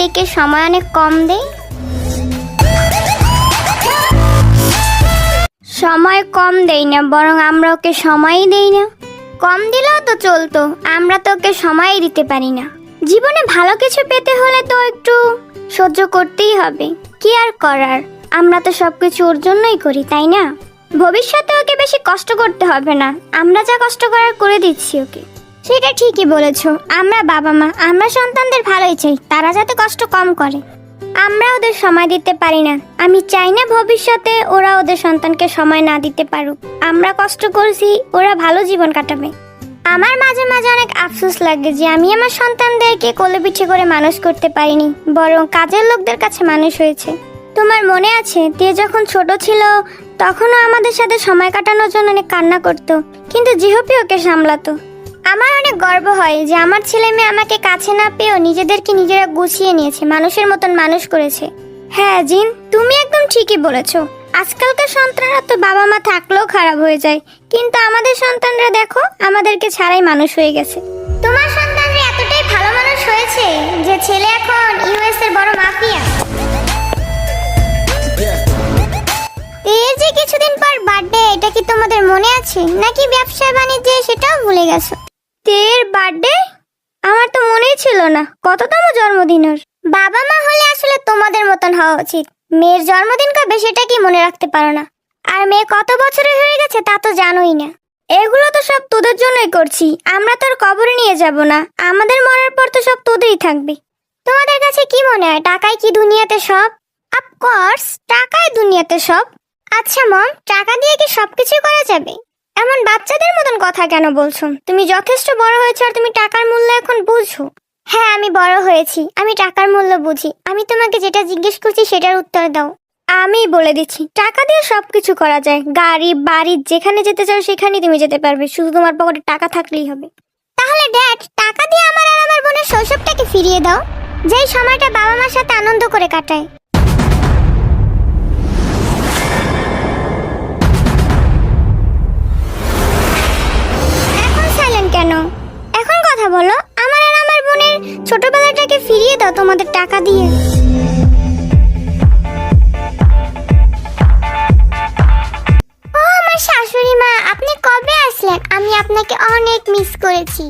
তেকে সময় অনেক কম দেই। সময় কম দেই না, বরং আমরা ওকে সময়ই দেই না। কম দিলেও তো চলতো, আমরা তো ওকে সময়ই দিতে পারি না। জীবনে ভালো কিছু পেতে হলে তো একটু সহ্য করতেই হবে। কি আর করার? আমরা তো সবকিছু ওর জন্যই করি, তাই না? ভবিষ্যতে ওকে বেশি কষ্ট করতে হবে না। আমরা যা কষ্ট করার করে দিচ্ছি ওকে। সেটা ঠিকই বলেছ। আমরা বাবা মা, আমরা সন্তানদের ভালোই চাই, তারা যাতে কষ্ট কম করে। আমরা ওদের সময় দিতে পারি না। আমি চাই না ভবিষ্যতে ওরা ওদের সন্তানকে সময় না দিতে পারুক। আমরা কষ্ট করছি, ওরা ভালো জীবন কাটাবে। আমার মাঝে মাঝে অনেক আফসোস লাগে যে আমি আমার সন্তানদেরকে কোলে পিঠে করে মানুষ করতে পারিনি, বরং কাজের লোকদের কাছে মানুষ হয়েছে। তোমার মনে আছে, তে যখন ছোট ছিল, তখনও আমাদের সাথে সময় কাটানোর জন্য অনেক কান্না করতো, কিন্তু জিহপি ওকে সামলাতো। আমার অনেক গর্ব হয় যে আমার ছেলে মেয়ে আমাকে কাছে না পেয়েও নিজেদেরকে নিজেরা গুছিয়ে নিয়েছে, মানুষের মতন মানুষ করেছে। হ্যাঁ জিন, তুমি একদম ঠিকই বলেছ। আজকালকার সন্তানরা তো বাবা মা থাকলেও খারাপ হয়ে যায়। কিন্তু আমাদের সন্তানরা দেখো, আমাদেরকে ছাড়াই মানুষ হয়ে গেছে। তোমার সন্তানরা এতটাই ভালো মানুষ হয়েছে যে ছেলে এখন ইউএস এর বড় মাফিয়া। এর যে কিছুদিন পর বার্থডে এটা কি তোমাদের মনে আছে? নাকি ব্যবসা বাণিজ্যে সেটাও ভুলে গেছো? তের বার্থডে আমার তো মনেই ছিল না, কততম জন্মদিন ওর বাবা মা হলে আসলে তোমাদের মতন হওয়া উচিত। মেয়ের জন্মদিন কবে সেটা কি মনে রাখতে পারো না। আর মেয়ে কত বছরের হয়ে গেছে তা তো জানোই না। এগুলো তো সব তোদের জন্যই করছি, আমরা তোর কবরে নিয়ে যাব না। আমাদের মরার পর তো সব তোদেরই থাকবে। তোমাদের কাছে কি মনে হয় টাকাই কি দুনিয়াতে সব? অফকোর্স টাকাই দুনিয়াতে সব। আচ্ছা মম, টাকা দিয়ে কি সবকিছু করা যাবে? এমন বাচ্চাদের মতন কথা কেন বলছো? তুমি যথেষ্ট বড় হয়েছো আর তুমি টাকার মূল্য এখন বুঝো। হ্যাঁ আমি বড় হয়েছি। আমি টাকার মূল্য বুঝি। আমি তোমাকে যেটা জিজ্ঞেস করছি সেটার উত্তর দাও। আমি বলে দিচ্ছি। টাকা দিয়ে সবকিছু করা যায়। গাড়ি, বাড়ি, যেখানে যেতে চাও সেখানে তুমি যেতে পারবে। শুধু তোমার পকেটে টাকা থাকলেই হবে। তাহলে ড্যাড, টাকা দিয়ে আমার আর আমার বোনের শৈশবটাকে ফিরিয়ে দাও। যেই সময়টা বাবা মার সাথে আনন্দ করে কাটায়। কথা বলো। আমার আর আমার বোনের ছোটবেলাটাকে ফিরিয়ে দাও তোমাদের টাকা দিয়ে। ও, আমার শাশুড়ি মা, আপনি কবে আসলেন? আমি আপনাকে অনেক মিস করেছি।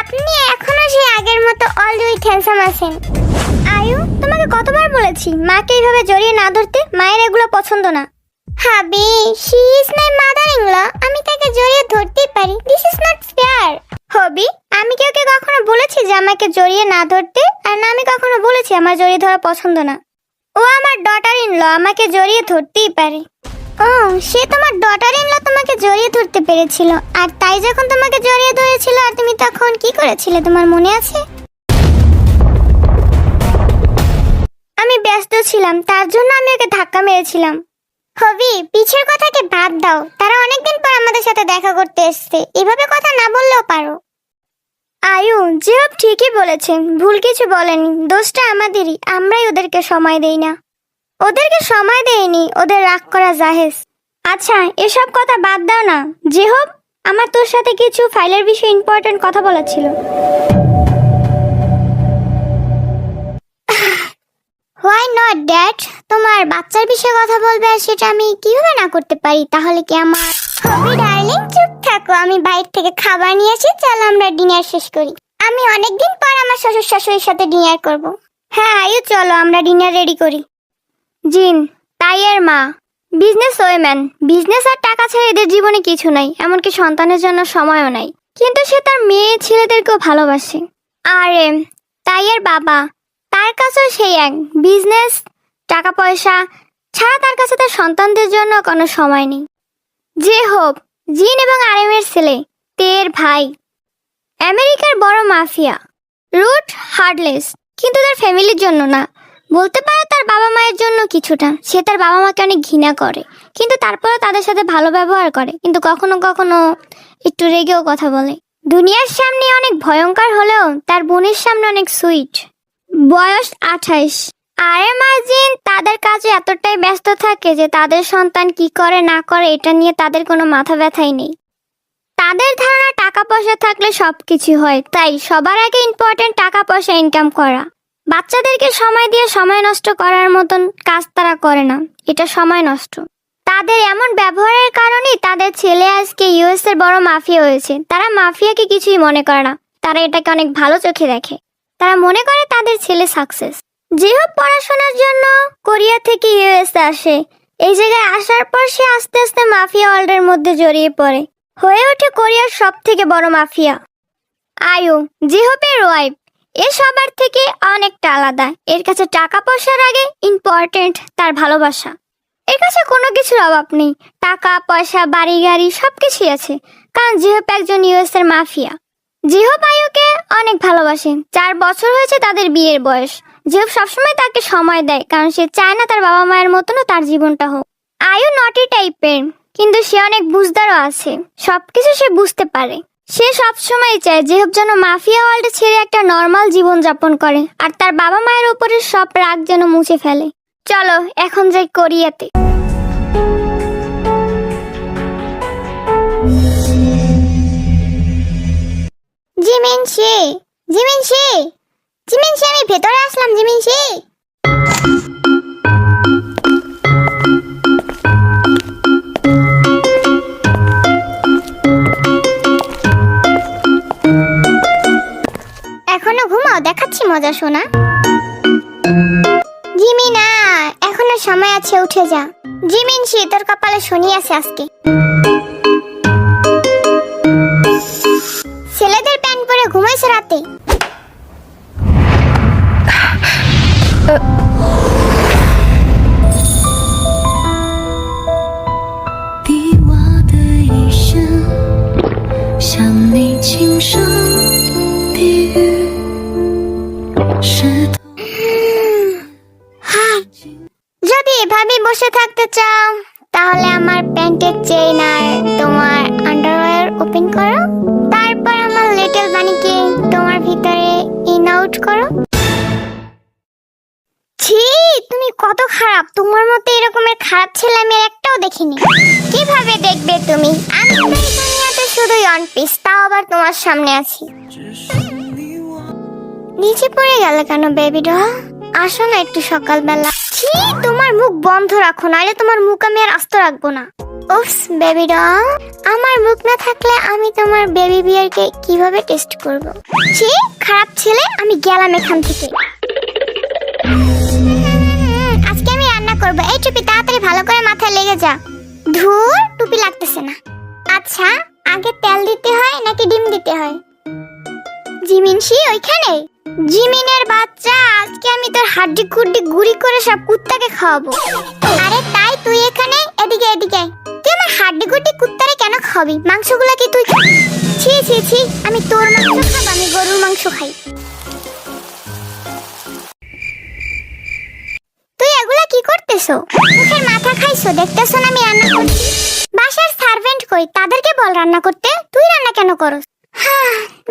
আপনি এখনও সেই আগের মতো অলওয়েজ হ্যান্ডসাম আছেন। আয়ু, তোমাকে কতবার বলেছি, মাকে এইভাবে জড়িয়ে না ধরতে মায়ের এগুলো পছন্দ না। Hubby she is my mother in law আমি তাকে জড়িয়ে ধরতেই পারি। This is not fair hubby আমি কি ওকে কখনো বলেছি যে আমাকে জড়িয়ে না ধরতে? আর না, আমি কখনো বলেছি আমার জড়িয়ে ধরা পছন্দ না। ও আমার ডটার ইন ল আমাকে জড়িয়ে ধরতেই পারে। ও, সে তোমার ডটার ইন ল তোমাকে জড়িয়ে ধরতে পেরেছিল। আর তাই যখন তোমাকে জড়িয়ে ধরেছিল, আর তুমি তখন কি করেছিলে, তোমার মনে আছে? আমি ব্যস্ত ছিলাম, তার জন্য আমি ওকে ধাক্কা মেরেছিলাম। হবি, পিছের কথাকে বাদ দাও। তারা অনেকদিন পর আমাদের সাথে দেখা করতে এসছে। এভাবে কথা না বললেও পারো। আয়ু জিহব ঠিকই বলেছে ভুল কিছু বলেনি। দোষটা আমাদেরই, আমরাই ওদেরকে সময় দেই না। ওদেরকে সময় দেয়নি ওদের রাগ করা জাহেজ। আচ্ছা এসব কথা বাদ দাও না। জেহব আমার তোর সাথে কিছু ফাইলের বিষয়ে ইম্পর্টেন্ট কথা বলার ছিল। হোয়াই নট ড্যাড তোমার বাচ্চার বিষয়ে কথা বলবে আর সেটা আমি কীভাবে না করতে পারি? তাহলে কি আমার? হবি ডার্লিং চুপ থাকো। আমি বাইরে থেকে খাবার নিয়ে আসি, চলো আমরা ডিনার শেষ করি। আমি অনেকদিন পর আমার শ্বশুর শাশুড়ির সাথে ডিনার করব। হ্যাঁ আয়ু, চলো, আমরা ডিনার রেডি করি। জিন তাইয়ের মা। বিজনেস ওয়েম্যান বিজনেস আর টাকা ছাড়া এদের জীবনে কিছু নাই, এমনকি সন্তানের জন্য সময়ও নাই। কিন্তু সে তার মেয়ে ছেলেদেরকেও ভালোবাসে। আর তাইয়ের বাবা। তার কাছেও সেই এক বিজনেস টাকা পয়সা ছাড়া তার কাছে তার সন্তানদের জন্য কোনো সময় নেই। যে হোক জিন এবং আরেমের ছেলে, তের ভাই, আমেরিকার বড় মাফিয়া, রুট হার্ডলেস, কিন্তু তার ফ্যামিলির জন্য না। বলতে পারে তার বাবা মায়ের জন্য কিছুটা। সে তার বাবা মাকে অনেক ঘৃণা করে, কিন্তু তারপরে তাদের সাথে ভালো ব্যবহার করে, কিন্তু কখনো কখনো একটু রেগেও কথা বলে। দুনিয়ার সামনে অনেক ভয়ঙ্কর হলেও তার বোনের সামনে অনেক সুইট। বয়স আঠাইশ। আরে মার্জিন, তাদের কাজে এতটাই ব্যস্ত থাকে যে তাদের সন্তান কি করে না করে এটা নিয়ে তাদের কোনো মাথা ব্যথাই নেই। তাদের ধারণা টাকা পয়সা থাকলে সব কিছু হয়, তাই সবার আগে ইম্পর্টেন্ট টাকা পয়সা ইনকাম করা। বাচ্চাদেরকে সময় দিয়ে সময় নষ্ট করার মতন কাজ তারা করে না, এটা সময় নষ্ট। তাদের এমন ব্যবহারের কারণেই তাদের ছেলে আজকে ইউএস এর বড় মাফিয়া হয়েছে। তারা মাফিয়াকে কিছুই মনে করে না, তারা এটাকে অনেক ভালো চোখে দেখে। তারা মনে করে তাদের ছেলে সাকসেস। যে হোক পড়াশোনার জন্য কোরিয়া থেকে ইউএস আসে, এই জায়গায় আসার পর সে আস্তে আস্তে মাফিয়া ওয়ার্ল্ডের মধ্যে জড়িয়ে পড়ে। হয়ে ওঠে কোরিয়ার সব থেকে বড় মাফিয়া। আয়ু জিহোপের ওয়াইফ এ সবার থেকে অনেকটা আলাদা। এর কাছে টাকা পয়সার আগে ইম্পর্টেন্ট তার ভালোবাসা। এর কাছে কোনো কিছুর অভাব নেই। টাকা, পয়সা, বাড়ি, গাড়ি সব কিছুই আছে। কারণ জিহোপ একজন ইউএস এর মাফিয়া। জিহোপ আয়ুকে অনেক ভালোবাসে। চার বছর হয়েছে তাদের বিয়ের বয়স। জিহোপ সবসময় তাকে সময় দেয়, কারণ সে চায় না তার বাবা মায়ের মতনও তার জীবনটা হোক। আয়ু নটি টাইপের কিন্তু সে অনেক বুঝদারও আছে। সবকিছু সে বুঝতে পারে। সে সবসময় চায় যেহেব যেন মাফিয়া ওয়ার্ল্ড ছেড়ে একটা নর্মাল জীবন যাপন করে, আর তার বাবা মায়ের উপরে সব রাগ যেন মুছে ফেলে। চলো, এখন যাই কোরিয়াতে। জিমিন শি জিমিন শি জিমিন শি আমি ভেতরে আসলাম জিমিন শি এখনও ঘুমাও, দেখাচ্ছি মজা শোনা। জিমি না এখনও সময় আছে, উঠে যা। জিমিন শি তোর কপালে শনি আছে আজকে। আমার চেইন আর তোমার আন্ডারওয়্যার ওপেন করো। তারপর আমার লিটল বানিকে তোমার ভিতরে ইন আউট করো। ছি, তুমি কত খারাপ। তোমার মতো এরকমের খারাপ ছেলে আমি একটাও দেখিনি। কীভাবে দেখবে তুমি? আমি তো এই দুনিয়াতে শুধুই অন পিস তাও আবার তোমার সামনে আছি। নিচে পড়ে গেল কেন বেবি ডল আসো না একটু সকালবেলা। ছি, তোমার মুখ বন্ধ রাখো, নাহলে তোমার মুখ আমি আর আস্ত রাখব না। উফস বেবি ডল আমার মুখ না থাকলে আমি তোমার বেবি বিয়ারকে কীভাবে টেস্ট করব? ছি, খারাপ ছেলে, আমি গেলাম এখান থেকে। আজকে আমি রান্না করব। এই টুপি তাড়াতাড়ি ভালো করে মাথায় লেগে যা। ধুর, টুপি লাগতেছে না। আচ্ছা আগে তেল দিতে হয় নাকি ডিম দিতে হয়? জিমিনসি ওইখানে। জিমিনের বাচ্চা, আজকে আমি তোর হাড্ডি কুড্ডি গুড়ি করে সব কুত্তাকে খাওয়াবো। আরে তাই তুই এখানে? এদিকে এদিকে। তুই আমার হাড্ডি গুড্ডি কুত্তারে কেন খাবি মাংসগুলো কি তুই ছি ছি ছি, আমি তোর মাংস খাব, আমি গরুর মাংস খাই। তুই এগুলা কি করতেছো? মুখের মাথা খাইছো, দেখতেছো না আমি রান্না করছি? বাসার সার্ভেন্ট কই? তাদেরকে বল রান্না করতে। তুই রান্না কেন করস?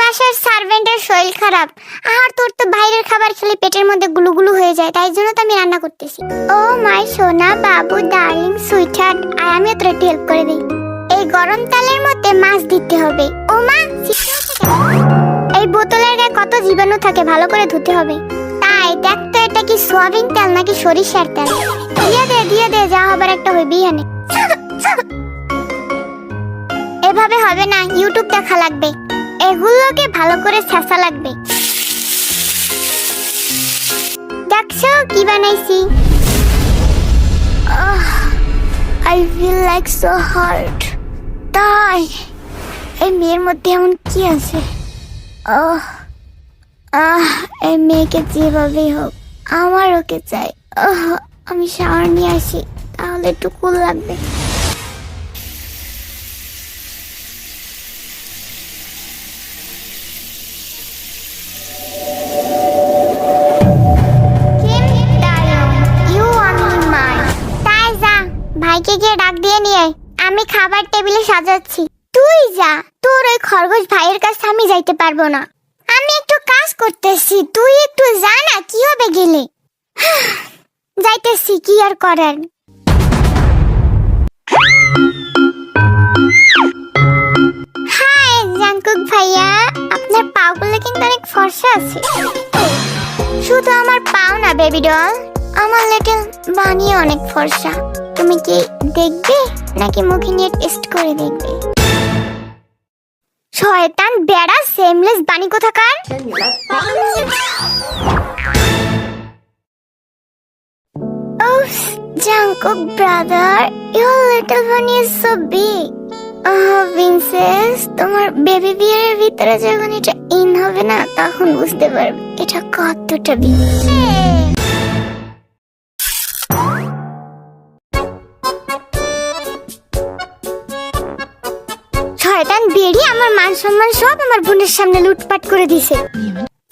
বাসার সার্ভেন্টের শরীর খারাপ। আর তোর তো বাইরের খাবার খেলে পেটের মধ্যে গুলুগুলু হয়ে যায়, তাই জন্য তো আমি রান্না করতেছি। ও মাই সোনা বাবু ডার্লিং সুইটহার্ট আর আমিও তোর একটু হেল্প করে দিই। এই গরম তেলের মধ্যে মাছ দিতে হবে। ও মা? এই বোতলের গায়ে কত জীবাণু থাকে, ভালো করে ধুতে হবে। তাই দেখ তো, এটা কি সোয়াবিন তেল নাকি সরিষার তেল? দিয়ে দে দিয়ে দে, যা হবার একটা হইবি হানে এভাবে হবে না, ইউটিউব দেখা লাগবে। এগুলোকে ভালো করে ছেঁচা লাগবে। দেখছ কি বানাইছি? I feel like so hurt তাই, এই মেয়ের মধ্যে এমন কি আছে? আহ আহ, এই মেয়েকে যেভাবেই হোক, আমার ওকে চাই। আমি শাওয়ার নিয়ে আসি, তাহলে একটু কুল লাগবে। ভাইকে গিয়ে ডাক দিয়ে নিয়ে। আমি খাবার টেবিলে সাজাচ্ছি। তুই যা। তোর ওই খরগোশ ভাইয়ের কাছে আমি যাইতে পারব না। আমি একটু কাজ করতেছি। তুই একটু যা না, কি হবে গেলে? যাইতেছি, কি আর করার? জাঙ্কুক ভাইয়া, আপনার পাগুলো কিন্তু অনেক ফর্সা আছে। শুধু আমার পাও না, বেবি ডল। আমার লিটল বানিয়ে অনেক ফর্সা। তুমি কি দেখবে নাকি মুখে নিয়ে টেস্ট করে দেখবে? শয়তান বেড়া সেমলেস বানি কোথাকার? Jungkook brother, your little bunny is so big. Princess তোমার বেবি বিয়ারের ভিতরে যখন এটা ইন হবে না তখন বুঝতে পারবে এটা কতটা বিগ বেরিয়ে আমার মান সম্মান সব আমার বোনের সামনে লুটপাট করে দিছে।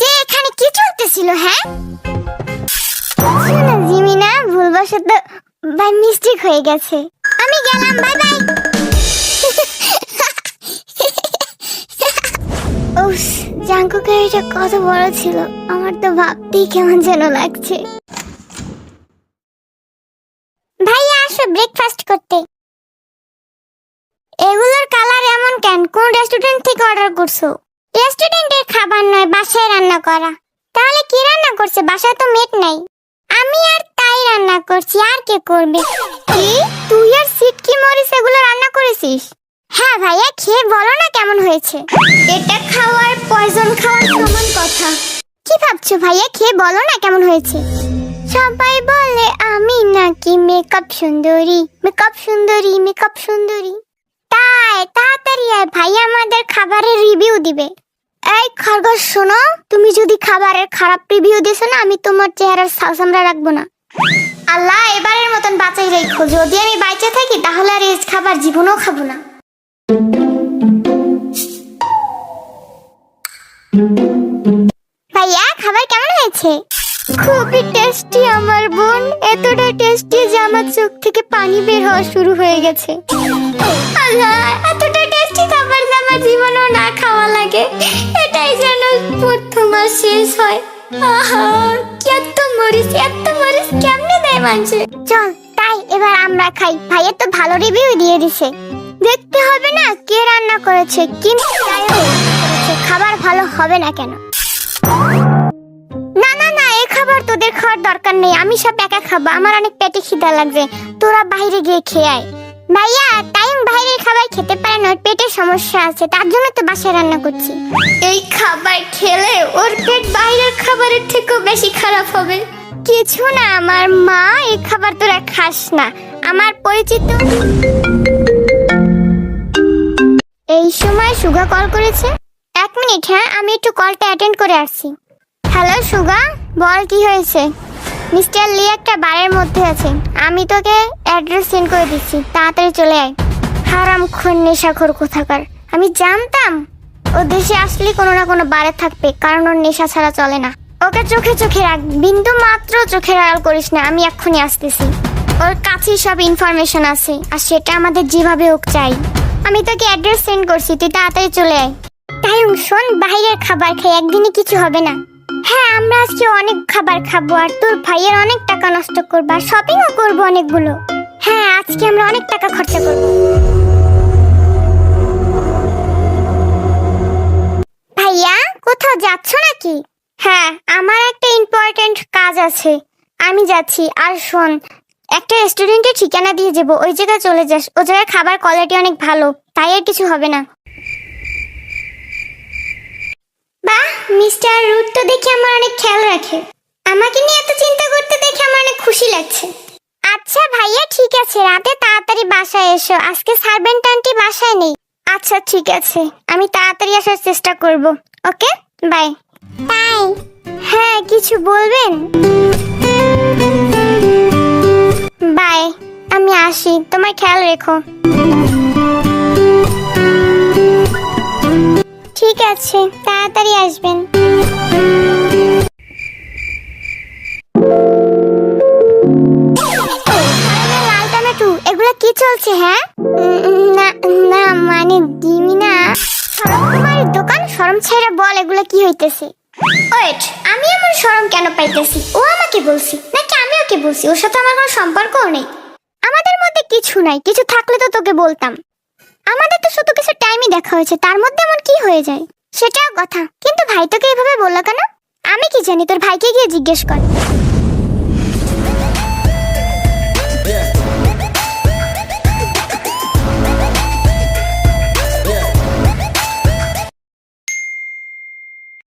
যে এখানে কি চলতেছিল হ্যাঁ? শোনো জিমিনা, ভুলবশত বাই মিস্টেক হয়ে গেছে। আমি গেলাম বাই বাই উফ, জাঙ্কুকের এটা কত বড় ছিল। আমার তো ভাবতেই কেমন যেন লাগছে। ভাইয়া, আসো ব্রেকফাস্ট করতে। এগুলোর কালার এমন কেন? কোন রেস্টুরেন্ট থেকে অর্ডার করছ? রেস্টুরেন্টের খাবার নয়, বাসায় রান্না করা। তাহলে কি রান্না করছে? বাসায় তো মেট নাই। আমি আর তাই রান্না করছি, আর কে করবে? কি? তুই আর সিটকি মরিস এগুলো রান্না করেছিস? হ্যাঁ ভাইয়া, খেয়ে বলো না কেমন হয়েছে। এটা খাওয়ার পয়জন খাওয়ার সমান কথা। কি ভাবছ ভাইয়া? খেয়ে বলো না কেমন হয়েছে? সবাই বলে, আমি নাকি মেকআপ সুন্দরী। মেকআপ সুন্দরী মেকআপ সুন্দরী। তাই তাড়াতাড়ি আয়, ভাই আমাদের খাবারের রিভিউ দিবে। এই খরগোশ, শোনো, তুমি যদি খাবারের খারাপ রিভিউ দিছো না, আমি তোমার চেহারার সালসামরা রাখব না। আল্লাহ, এবারের মতন বাঁচাই রেখো। যদি আমি বাইচে থাকি, তাহলে আর এই খাবার জীবনেও খাব না। ভাইয়া, খাবার কেমন হয়েছে? খুবই টেস্টি আমার বোন। এতটা টেস্টি যে আমার চোখ থেকে পানি বের হওয়া শুরু হয়ে গেছে। এতটা টেস্টি খাবার আমার না খাওয়া লাগে। এটাই যেন প্রথম আর শেষ হয়। তাই এবার আমরা খাই। ভালো রিভিউ দিয়ে দিছে। দেখতে হবে না কে রান্না করেছে কিন্তু খাবার ভালো হবে না কেন? তোদের খাওয়ার দরকার নেই আমি সব একা খাব আমার অনেক পেটে খিদা লাগবে তোরা বাইরে গিয়ে খেয়ে আয়। ভাইয়া টাইম বাইরের খাবার খেতে পারে না পেটের সমস্যা আছে তার জন্য তো বাসায় রান্না করছি। এই খাবার খেলে ওর পেট বাইরের খাবারের থেকেও বেশি খারাপ হবে। কিছু না আমার মা এই খাবার তোরা খাস না আমার পরিচিত। এই সময় সুগা কল করেছে। এক মিনিট হ্যাঁ আমি একটু কলটা অ্যাটেন্ড করে আসছি। হ্যালো সুগা বল, কি হয়েছে? মিস্টার লি একটা বারের মধ্যে আছে। আমি তোকে অ্যাড্রেস সেন্ড করে দিচ্ছি। তাড়াতাড়ি চলে আয়। হারাম খুন, নেশাখোর কোথাকার। আমি জানতাম ও দেশে আসলে কোনো না কোনো বারে থাকবে, কারণ ওর নেশা ছাড়া চলে না। ওকে চোখে চোখে রাখ। বিন্দু মাত্র চোখে আড়াল করিস না। আমি এক্ষুনি আসতেছি। ওর কাছেই সব ইনফরমেশন আছে। আর সেটা আমাদের যেভাবে হোক চাই। আমি তোকে অ্যাড্রেস সেন্ড করছি। তুই তাড়াতাড়ি চলে আয়। তাই শোন, বাইরের খাবার খাই একদিনে কিছু হবে না। হ্যাঁ আমরা আজকে অনেক খাবার খাব আর তোর ভাইয়ের অনেক টাকা নষ্ট করব আর করব অনেকগুলো। হ্যাঁ আজকে আমরা অনেক টাকা খরচা ভাইয়া, কোথাও যাচ্ছ নাকি? হ্যাঁ আমার একটা ইম্পর্ট্যান্ট কাজ আছে। আমি যাচ্ছি, আর শোন, একটা রেস্টুরেন্টের ঠিকানা দিয়ে যাব। ওই জায়গায় চলে যাস। ও জায়গায় খাবার কোয়ালিটি অনেক ভালো, তাই আর কিছু হবে না। বাহ মিস্টার রুট তো দেখে আমার অনেক খেয়াল রাখে। আমাকে নিয়ে এত চিন্তা করতে দেখে আমার অনেক খুশি লাগছে। আচ্ছা ভাইয়া ঠিক আছে রাতে তাড়াতাড়ি বাসায় এসো। আজকে সার্ভেন্ট আন্টি বাসায় নেই। আচ্ছা ঠিক আছে আমি তাড়াতাড়ি আসার চেষ্টা করব। Okay bye. বাই। হ্যাঁ কিছু বলবেন? বাই আমি আসি তোমার খেয়াল রেখো। ঠিক আছে তাড়াতাড়ি আসবেন। এগুলো কি চলছে হ্যাঁ? না না মানে দিমি না। শরম দোকান শরম ছাইরা বল এগুলো কি হইতেছে। ওয়েট আমি এমন শরম কেন পাইতেছি? ও আমাকে বলছি নাকি আমি ওকে বলছি? ওর সাথে আমার কোনো সম্পর্কও নেই। আমাদের মধ্যে কিছু নাই কিছু থাকলে তো তোকে বলতাম। আমাদের তো শুধু কিছু টাইমই দেখা হয়েছে, তার মধ্যে এমন কি হয়ে যায়? সেটাও কথা। কিন্তু ভাই তোকে এভাবে বলল কেন? আমি কি জানি, তোর ভাইকে গিয়ে জিজ্ঞেস কর।